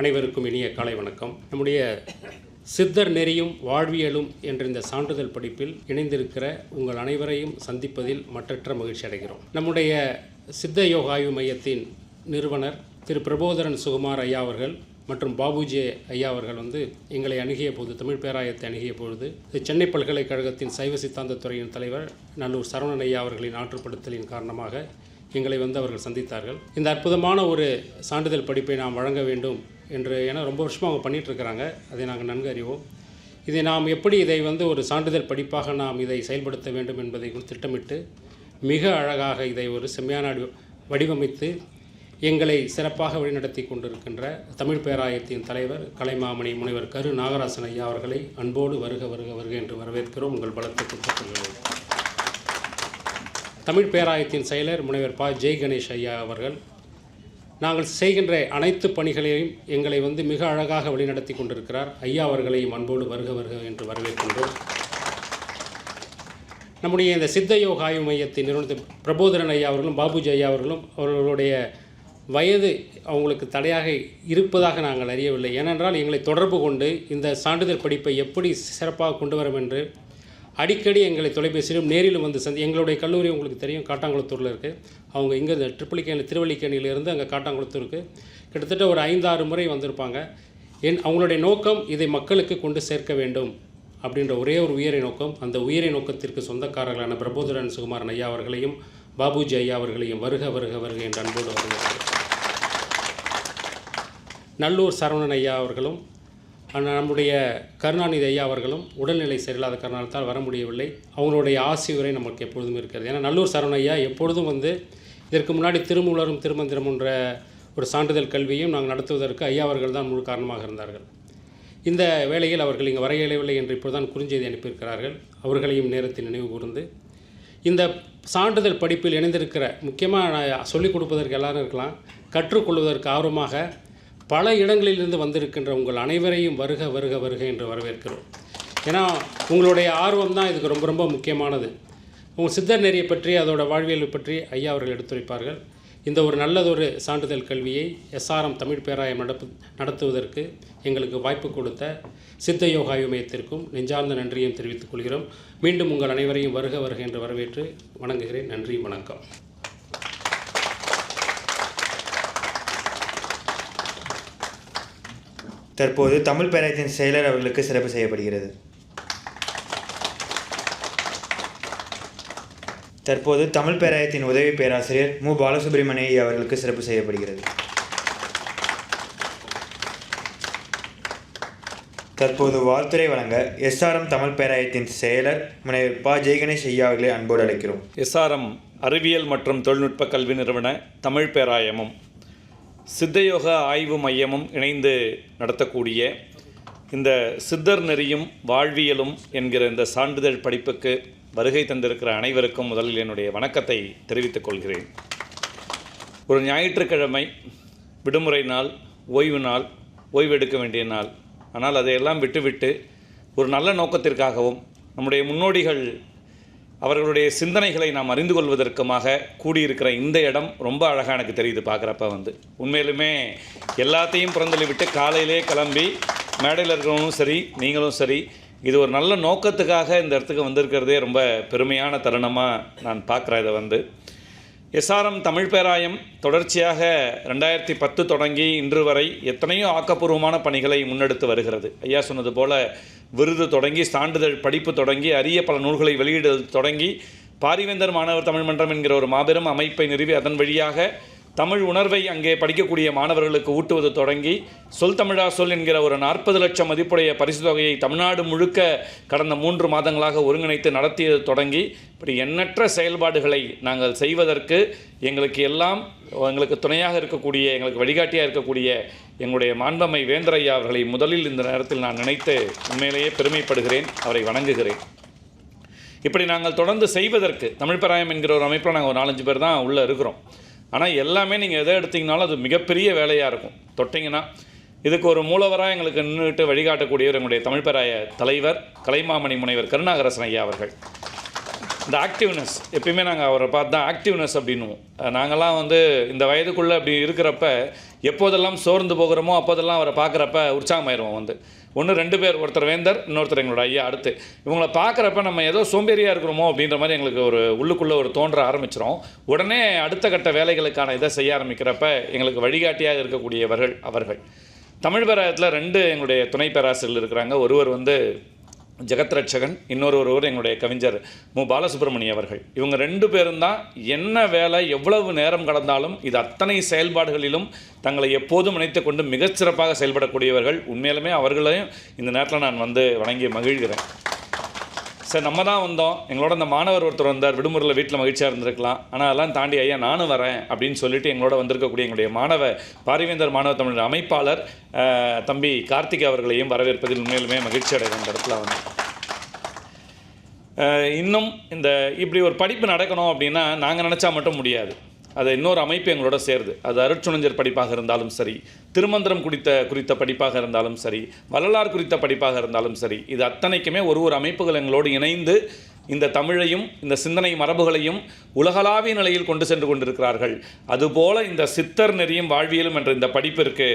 அனைவருக்கும் இனிய காலை வணக்கம். நம்முடைய சித்தர் நெறியும் வாழ்வியலும் என்ற இந்த சான்றிதழ் படிப்பில் இணைந்திருக்கிற உங்கள் அனைவரையும் சந்திப்பதில் மற்றற்ற மகிழ்ச்சி அடைகிறோம். நம்முடைய சித்த யோகாய்வு மையத்தின் நிறுவனர் திரு. பிரபோதரன் சுகுமார் ஐயா அவர்கள் மற்றும் பாபுஜி ஐயா அவர்கள் வந்து எங்களை அணுகிய போது தமிழ் பேராயத்தை அணுகிய பொழுது சென்னை பல்கலைக்கழகத்தின் சைவ சித்தாந்த துறையின் தலைவர் நல்லூர் சரவணன் ஐயா அவர்களின் ஆற்றுப்படுத்தலின் காரணமாக எங்களை வந்து அவர்கள் சந்தித்தார்கள். இந்த அற்புதமான ஒரு சான்றிதழ் படிப்பை நாம் வழங்க வேண்டும் என்று ஏன்னா ரொம்ப வருஷமாக அவங்க பண்ணிகிட்ருக்கிறாங்க அதை நாங்கள் நன்கு அறிவோம் இதை நாம் எப்படி இதை வந்து ஒரு சான்றிதழ் படிப்பாக நாம் இதை செயல்படுத்த வேண்டும் என்பதை திட்டமிட்டு மிக அழகாக இதை ஒரு செம்மையான வடிவமைத்து எங்களை சிறப்பாக வழிநடத்தி கொண்டிருக்கின்ற தமிழ் பேராயத்தின் தலைவர் கலைமாமணி முனைவர் கரு நாகராசன் ஐயா அவர்களை அன்போடு வருக வருக வருக என்று வரவேற்கிறோம். உங்கள் பலத்தை கொடுத்துள்ளோம் தமிழ் பேராயத்தின் செயலர் முனைவர் ப. ஜெய் கணேஷ் ஐயா அவர்கள் நாங்கள் செய்கின்ற அனைத்து பணிகளையும் எங்களை வந்து மிக அழகாக வழிநடத்தி கொண்டிருக்கிறார். ஐயா அவர்களையும் அன்போடு வருக வருக என்று வரவேற்கின்றோம். நம்முடைய இந்த சித்த யோக ஆய்வு மையத்தை நிறுவனத்தின் பிரபோதரன் ஐயா அவர்களும் பாபுஜி ஐயா அவர்களும் அவர்களுடைய வயது அவங்களுக்கு தடையாக இருப்பதாக நாங்கள் அறியவில்லை. ஏனென்றால் எங்களை தொடர்பு கொண்டு இந்த சான்றிதழ் படிப்பை எப்படி சிறப்பாக கொண்டு வரும் என்று அடிக்கடி எங்களை தொலைபேசியிலும் நேரிலும் வந்து சந்தி எங்களுடைய கல்லூரி உங்களுக்கு தெரியும் காட்டாங்குளத்தூரில் இருக்குது அவங்க இங்கே இந்த ட்ரிபிளிகேணி திருவல்லிக்கேணியிலேருந்து அங்கே காட்டாங்குளத்தூருக்கு கிட்டத்தட்ட ஒரு ஐந்தாறு முறை வந்திருப்பாங்க. என் அவங்களுடைய நோக்கம் இதை மக்களுக்கு கொண்டு சேர்க்க வேண்டும் அப்படின்ற ஒரே ஒரு உயிரை நோக்கம். அந்த உயிரை நோக்கத்திற்கு சொந்தக்காரர்களான பிரபோதரன் சுகுமாரன் ஐயா அவர்களையும் பாபுஜி ஐயா அவர்களையும் வருக வருக வருக என்ற அன்போடு வரவேற்கிறேன். நல்லூர் சரவணன் ஐயா அவர்களும் நம்முடைய கருணாநிதி ஐயா அவர்களும் உடல்நிலை சரியில்லாத காரணத்தால் வர முடியவில்லை. அவங்களுடைய ஆசியுரை நமக்கு எப்பொழுதும் இருக்கிறது. ஏன்னா நல்லூர் சரவணன் ஐயா எப்பொழுதும் வந்து இதற்கு முன்னாடி திருமூலரும் திருமந்திரம் என்ற ஒரு சான்றிதழ் கல்வியும் நாங்கள் நடத்துவதற்கு ஐயா அவர்கள் தான் முழு காரணமாக இருந்தார்கள். இந்த வேளையில் அவர்கள் இங்கே வர இயலவில்லை என்று இப்போதான் குறுஞ்செய்தி அனுப்பியிருக்கிறார்கள். அவர்களையும் நேரத்தில் நினைவு கூர்ந்து. இந்த சான்றிதழ் படிப்பில் இணைந்திருக்கிற முக்கியமாக நான் சொல்லிக் கொடுப்பதற்கு எல்லாரும் இருக்கலாம். கற்றுக்கொள்வதற்கு ஆர்வமாக பல இடங்களிலிருந்து வந்திருக்கின்ற உங்கள் அனைவரையும் வருக வருக வருக என்று வரவேற்கிறோம். ஏன்னா உங்களுடைய ஆர்வம் தான் இதுக்கு ரொம்ப ரொம்ப முக்கியமானது. உங்கள் சித்தர் நெறியை பற்றி அதோட வாழ்வியல் பற்றி ஐயா அவர்கள் எடுத்துரைப்பார்கள். இந்த ஒரு நல்லதொரு சான்றிதழ் கல்வியை எஸ்ஆர்எம் தமிழ் பேராயம் நடப்பு நடத்துவதற்கு எங்களுக்கு வாய்ப்பு கொடுத்த சித்த யோகா மையத்திற்கும் நெஞ்சார்ந்த நன்றியும் தெரிவித்துக் கொள்கிறோம். மீண்டும் உங்கள் அனைவரையும் வருக வருக என்று வரவேற்று வணங்குகிறேன். நன்றி வணக்கம். தற்போது தமிழ் பேராயத்தின் செயலர் அவர்களுக்கு சிறப்பு செய்யப்படுகிறது. தற்போது தமிழ் பேராயத்தின் உதவி பேராசிரியர் மு. பாலசுப்ரமணிய அவர்களுக்கு சிறப்பு செய்யப்படுகிறது. தற்போது வாழ்த்துறை வழங்க எஸ்ஆர்எம் தமிழ் பேராயத்தின் செயலர் முனைவர் ப. ஜெயகணேஷ் ஐயா அவர்களை அன்போடு அழைக்கிறோம். எஸ்ஆர்எம் அறிவியல் மற்றும் தொழில்நுட்ப கல்வி நிறுவன தமிழ் பேராயமும் சித்தயோக ஆய்வு மையமும் இணைந்து நடத்தக்கூடிய இந்த சித்தர் நெறியும் வாழ்வியலும் என்கிற இந்த சான்றிதழ் படிப்புக்கு வருகை தந்திருக்கிற அனைவருக்கும் முதலில் என்னுடைய வணக்கத்தை தெரிவித்துக் கொள்கிறேன். ஒரு ஞாயிற்றுக்கிழமை விடுமுறை நாள் ஓய்வு நாள் ஓய்வெடுக்க வேண்டிய நாள். ஆனால் அதையெல்லாம் விட்டுவிட்டு ஒரு நல்ல நோக்கத்திற்காகவும் நம்முடைய முன்னோடிகள் அவர்களுடைய சிந்தனைகளை நாம் அறிந்து கொள்வதற்குமாக கூடியிருக்கிற இந்த இடம் ரொம்ப அழகாக எனக்கு தெரியுது பார்க்குறப்ப வந்து. உண்மையிலுமே எல்லாத்தையும் புறந்தள்ளி விட்டு காலையிலே கிளம்பி மேடையில் இருக்கிறவங்களும் சரி நீங்களும் சரி இது ஒரு நல்ல நோக்கத்துக்காக இந்த இடத்துக்கு வந்திருக்கிறதே ரொம்ப பெருமையான தருணமாக நான் பார்க்குறேன் இதை வந்து. எஸ்ஆர்எம் தமிழ் பேராயம் தொடர்ச்சியாக ரெண்டாயிரத்தி பத்து தொடங்கி இன்று வரை எத்தனையோ ஆக்கப்பூர்வமான பணிகளை முன்னெடுத்து வருகிறது. ஐயா சொன்னது போல விருது தொடங்கி சான்றிதழ் படிப்பு தொடங்கி அரிய பல நூல்களை வெளியிடுவது தொடங்கி பாரிவேந்தர் மாணவர் தமிழ் மன்றம் என்கிற ஒரு மாபெரும் அமைப்பை நிறுவி அதன் வழியாக தமிழ் உணர்வை அங்கே படிக்கக்கூடிய மாணவர்களுக்கு ஊட்டுவது தொடங்கி சொல் தமிழா சொல் என்கிற ஒரு நாற்பது லட்சம் மதிப்புடைய பரிசு தொகையை தமிழ்நாடு முழுக்க கடந்த மூன்று மாதங்களாக ஒருங்கிணைத்து நடத்தியது தொடங்கி இப்படி எண்ணற்ற செயல்பாடுகளை நாங்கள் செய்வதற்கு எங்களுக்கு எல்லாம் எங்களுக்கு துணையாக இருக்கக்கூடிய எங்களுக்கு வழிகாட்டியாக இருக்கக்கூடிய எங்களுடைய மாண்பமை வேந்தரையா அவர்களை முதலில் இந்த நேரத்தில் நான் நினைத்து உண்மையிலேயே பெருமைப்படுகிறேன் அவரை வணங்குகிறேன். இப்படி நாங்கள் தொடர்ந்து செய்வதற்கு தமிழ்பராயம் என்கிற ஒரு அமைப்பில் நாங்கள் ஒரு நாலஞ்சு பேர் தான் உள்ளே இருக்கிறோம். ஆனால் எல்லாமே நீங்கள் எதை எடுத்தீங்கனாலும் அது மிகப்பெரிய வேலையாக இருக்கும். தொட்டிங்கன்னா இதுக்கு ஒரு மூலவராக எங்களுக்கு நின்றுட்டு வழிகாட்டக்கூடியவர் எங்களுடைய தமிழ்பெராய தலைவர் கலைமாமணி முனைவர் கருணாகரசன் ஐயா அவர்கள். இந்த ஆக்டிவ்னஸ் எப்பயுமே நாங்கள் அவரை பார்த்து தான் ஆக்டிவ்னஸ் அப்படின்னுவோம். நாங்கள்லாம் வந்து இந்த வயதுக்குள்ளே அப்படி இருக்கிறப்ப எப்போதெல்லாம் சோர்ந்து போகிறோமோ அப்போதெல்லாம் அவரை பார்க்குறப்ப உற்சாகமாயிருவோம் வந்து. ஒன்று ரெண்டு பேர் ஒருத்தர் வேந்தர் இன்னொருத்தர் எங்களோட ஐயா அடுத்து. இவங்களை பார்க்குறப்ப நம்ம ஏதோ சோம்பேறியாக இருக்கிறோமோ அப்படின்ற மாதிரி எங்களுக்கு ஒரு உள்ளுக்குள்ளே ஒரு தோன்ற ஆரம்பிச்சிரும். உடனே அடுத்த கட்ட வேலைகளுக்கான இதை செய்ய ஆரம்பிக்கிறப்ப எங்களுக்கு வழிகாட்டியாக இருக்கக்கூடியவர்கள் அவர்கள். தமிழ் பேராயத்தில் ரெண்டு எங்களுடைய துணை பேராசிரியர்கள் இருக்கிறாங்க. ஒருவர் வந்து ஜெகத்ரட்சகன் இன்னொரு ஒருவர் எங்களுடைய கவிஞர் மு. பாலசுப்ரமணியம் அவர்கள். இவங்க ரெண்டு பேரும் தான் என்ன வேலை எவ்வளவு நேரம் கடந்தாலும் இது அத்தனை செயல்பாடுகளிலும் தங்களை எப்போதும் நினைத்து கொண்டு மிகச்சிறப்பாக செயல்படக்கூடியவர்கள். உண்மையிலுமே அவர்களையும் இந்த நேரத்தில் நான் வந்து வணங்கி மகிழ்கிறேன். சார் நம்ம தான் வந்தோம். எங்களோட அந்த மாணவர் ஒருத்தர் வந்தார். விடுமுறையில் வீட்டில் மகிழ்ச்சியாக இருந்திருக்கலாம். ஆனால் அதெல்லாம் தாண்டி ஐயா நானும் வரேன். அப்படின்னு சொல்லிட்டு எங்களோட வந்திருக்கக்கூடிய எங்களுடைய மாணவ பாரிவேந்தர் மாணவ தமிழ் அமைப்பாளர் தம்பி கார்த்திக் அவர்களையும் வரவேற்பதில் உண்மையிலுமே மகிழ்ச்சி அடைகிறேன் இந்த இடத்துல வந்து. இன்னும் இந்த இப்படி ஒரு படிப்பு நடக்கணும் அப்படின்னா நாங்கள் நினச்சா மட்டும் முடியாது. அது இன்னொரு அமைப்பு எங்களோட சேருது அது அருட்சுணஞ்சர் படிப்பாக இருந்தாலும் சரி திருமந்திரம் குறித்த குறித்த படிப்பாக இருந்தாலும் சரி வள்ளலார் குறித்த படிப்பாக இருந்தாலும் சரி இது அத்தனைக்குமே ஒரு ஒரு அமைப்புகள் எங்களோடு இணைந்து இந்த தமிழையும் இந்த சிந்தனை மரபுகளையும் உலகளாவிய நிலையில் கொண்டு சென்று கொண்டிருக்கிறார்கள். அதுபோல இந்த சித்தர் நெறியும் வாழ்வியலும் என்ற இந்த படிப்பிற்கு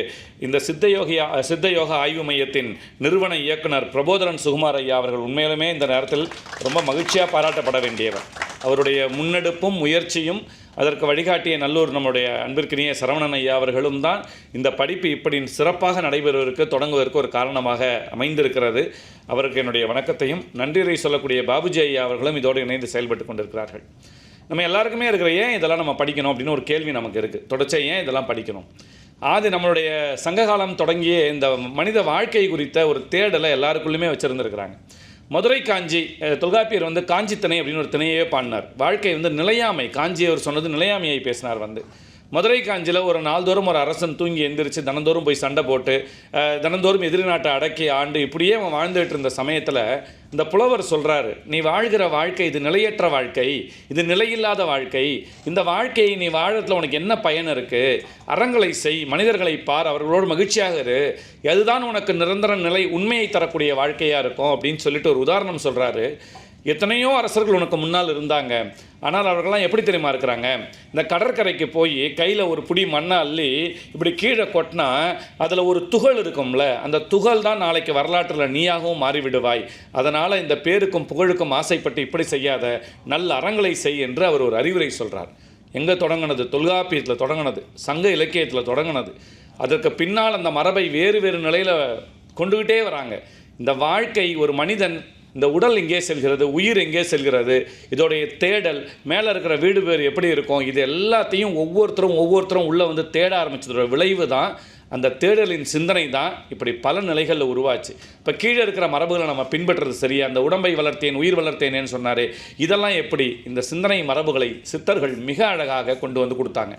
இந்த சித்த யோகியா சித்த யோக ஆய்வு மையத்தின் நிறுவன இயக்குனர் பிரபோதரன் சுகுமார் ஐயா அவர்கள் உண்மையிலுமே இந்த நேரத்தில் ரொம்ப மகிழ்ச்சியாக பாராட்டப்பட வேண்டியவர். அவருடைய முன்னெடுப்பும் முயற்சியும் அதற்கு வழிகாட்டிய நல்லூர் நம்முடைய அன்பிற்கினிய சரவணன் ஐயா அவர்களும் தான் இந்த படிப்பு இப்படி சிறப்பாக நடைபெறுவதற்கு தொடங்குவதற்கு ஒரு காரணமாக அமைந்திருக்கிறது. அவருக்கு என்னுடைய வணக்கத்தையும் நன்றியை சொல்லக்கூடிய பாபுஜி ஐயா அவர்களும் இதோடு இணைந்து செயல்பட்டு கொண்டிருக்கிறார்கள். நம்ம எல்லாருக்குமே இருக்கிற ஏன் இதெல்லாம் நம்ம படிக்கணும் அப்படின்னு ஒரு கேள்வி நமக்கு இருக்குது தொடர்ச்சியாக ஏன் இதெல்லாம் படிக்கணும்? ஆதி நம்மளுடைய சங்ககாலம் தொடங்கிய இந்த மனித வாழ்க்கை குறித்த ஒரு தேடலை எல்லாருக்குள்ளுமே வச்சுருந்துருக்கிறாங்க. மதுரை காஞ்சி தொல்காப்பியர் வந்து காஞ்சி திணை அப்படின்னு ஒரு திணையே பாடினார். வாழ்க்கை வந்து நிலையாமை காஞ்சி அவர் சொன்னது நிலையாமையை பேசினார் வந்து. மதுரை காஞ்சியில் ஒரு நாள்தோறும் ஒரு அரசன் தூங்கி எந்திரிச்சு தினந்தோறும் போய் சண்டை போட்டு தினந்தோறும் எதிரி நாட்டை அடக்கி ஆண்டு இப்படியே அவன் வாழ்ந்துட்டு இருந்த சமயத்தில் இந்த புலவர் சொல்கிறாரு நீ வாழ்கிற வாழ்க்கை இது நிலையற்ற வாழ்க்கை இது நிலையில்லாத வாழ்க்கை. இந்த வாழ்க்கையை நீ வாழத்தில் உனக்கு என்ன பயன் இருக்குது அறங்களை செய் மனிதர்களை பார் அவர்களோடு மகிழ்ச்சியாக இரு. அதுதான் உனக்கு நிரந்தர நிலை உண்மையை தரக்கூடிய வாழ்க்கையாக இருக்கும்? அப்படின்னு சொல்லிட்டு ஒரு உதாரணம் சொல்கிறாரு எத்தனையோ அரசர்கள் உனக்கு முன்னால் இருந்தாங்க. ஆனால் அவர்கள்லாம் எப்படி தெரியுமா இருக்கிறாங்க? இந்த கடற்கரைக்கு போய் கையில் ஒரு புடி மண்ணை அள்ளி இப்படி கீழே கொட்டினா அதில் ஒரு துகள் இருக்கும்ல அந்த துகள் தான் நாளைக்கு வரலாற்றில் நீயாகவும் மாறிவிடுவாய். அதனால் இந்த பேருக்கும் புகழுக்கும் ஆசைப்பட்டு இப்படி செய்யாத நல்ல அறங்களை செய் என்று அவர் ஒரு அறிவுரை சொல்கிறார் எங்கே தொடங்கினது? தொல்காப்பியத்தில் தொடங்கினது. சங்க இலக்கியத்தில் தொடங்கினது. அதற்கு பின்னால் அந்த மரபை வேறு வேறு நிலையில் கொண்டுகிட்டே வராங்க. இந்த வாழ்க்கை ஒரு மனிதன் இந்த உடல் எங்கே செல்கிறது? உயிர் எங்கே செல்கிறது? இதோடைய தேடல் மேலே இருக்கிற வீடு பேர் எப்படி இருக்கும்? இது எல்லாத்தையும் ஒவ்வொருத்தரும் ஒவ்வொருத்தரும் உள்ளே வந்து தேட ஆரம்பிச்சதோட விளைவு தான் அந்த தேடலின் சிந்தனை தான் இப்படி பல நிலைகளில் உருவாச்சு. இப்போ கீழே இருக்கிற மரபுகளை நம்ம பின்பற்றுறது சரியா அந்த உடம்பை வளர்த்தேன் உயிர் வளர்த்தேனேன்னு சொன்னார் இதெல்லாம் எப்படி இந்த சிந்தனை மரபுகளை சித்தர்கள் மிக அழகாக கொண்டு வந்து கொடுத்தாங்க.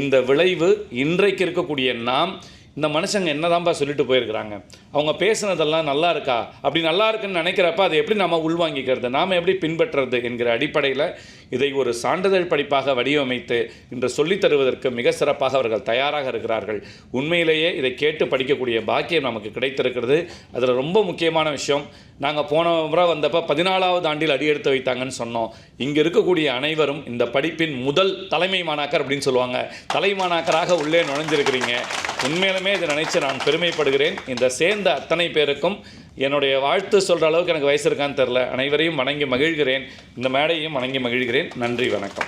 இந்த விளைவு இன்றைக்கு இருக்கக்கூடிய நாம் இந்த மனுஷங்க என்னதான்பா சொல்லிட்டு போயிருக்கிறாங்க? அவங்க பேசுனதெல்லாம் நல்லா இருக்கா? அப்படி நல்லா இருக்குன்னு நினைக்கிறப்ப அதை எப்படி நம்ம உள்வாங்கிக்கிறது? நாம் எப்படி பின்பற்றுறது என்கிற அடிப்படையில் இதை ஒரு சான்றிதழ் படிப்பாக வடிவமைத்து இன்று சொல்லித் தருவதற்கு மிக சிறப்பாக அவர்கள் தயாராக இருக்கிறார்கள். உண்மையிலேயே இதை கேட்டு படிக்கக்கூடிய பாக்கியம் நமக்கு கிடைத்திருக்கிறது. அதில் ரொம்ப முக்கியமான விஷயம் நாங்கள் போன முறை வந்தப்போ பதினாலாவது ஆண்டில் அடியெடுத்து வைத்தாங்கன்னு சொன்னோம். இங்கே இருக்கக்கூடிய அனைவரும் இந்த படிப்பின் முதல் தலைமை மாணாக்கர் அப்படின்னு சொல்லுவாங்க. தலைமாணாக்கராக உள்ளே நுழைஞ்சிருக்கிறீங்க. உண்மையிலுமே இதை நினைச்சு நான் பெருமைப்படுகிறேன். இந்த சேர்ந்த அத்தனை பேருக்கும் என்னுடைய வாழ்த்து சொல்கிற அளவுக்கு எனக்கு வயசு இருக்கான்னு தெரில அனைவரையும் வணங்கி மகிழ்கிறேன். இந்த மேடையும் வணங்கி மகிழ்கிறேன். நன்றி வணக்கம்.